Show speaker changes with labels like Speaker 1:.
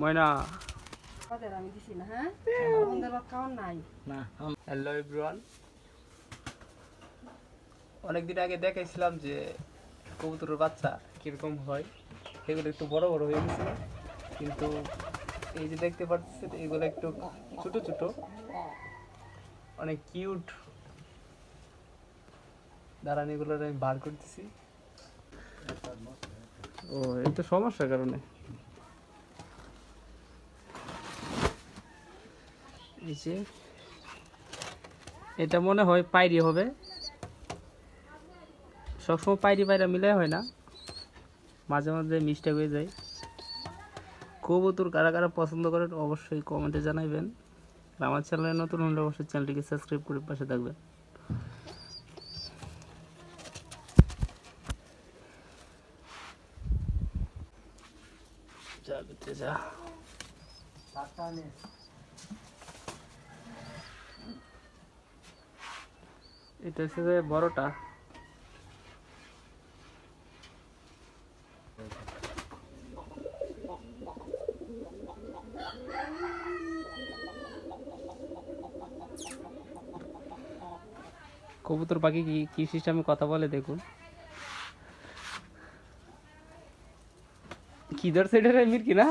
Speaker 1: ময়না।
Speaker 2: আমি দিছি না হ্যাঁ? খাওয়ার নাই।
Speaker 3: না
Speaker 1: হ্যালো এভরিওয়ান অনেকদিন আগে দেখাইছিলাম যে কবুতরের বাচ্চা কীরকম হয়। এগুলো একটু বড় বড় হয়ে গেছে। কিন্তু এই যে দেখতে পাচ্ছেন এগুলো একটু ছোট ছোট। অনেক কিউট দাঁড়ান এগুলো আমি বার করতেছি। ও তো সমস্যার কারণে। এই যে এটা মনে হয় পাইরি হবে। সবসময় পাইরি পায়রা মিলে হয় না। মাঝে মাঝে মিস্টেক হয়ে যায়। কবুতর কারা কারা পছন্দ করেন অবশ্যই কমেন্টে জানাবেন আর আমার চ্যানেলে নতুন হলে অবশ্যই চ্যানেলটিকে সাবস্ক্রাইব করে পাশে থাকবেন। যা বেটে যা। এটা হচ্ছে যে বড়টা। কবুতর পাখি কি কি সিস্টেমে কথা বলে দেখুন। কি ধরছে এটা মির্কি না?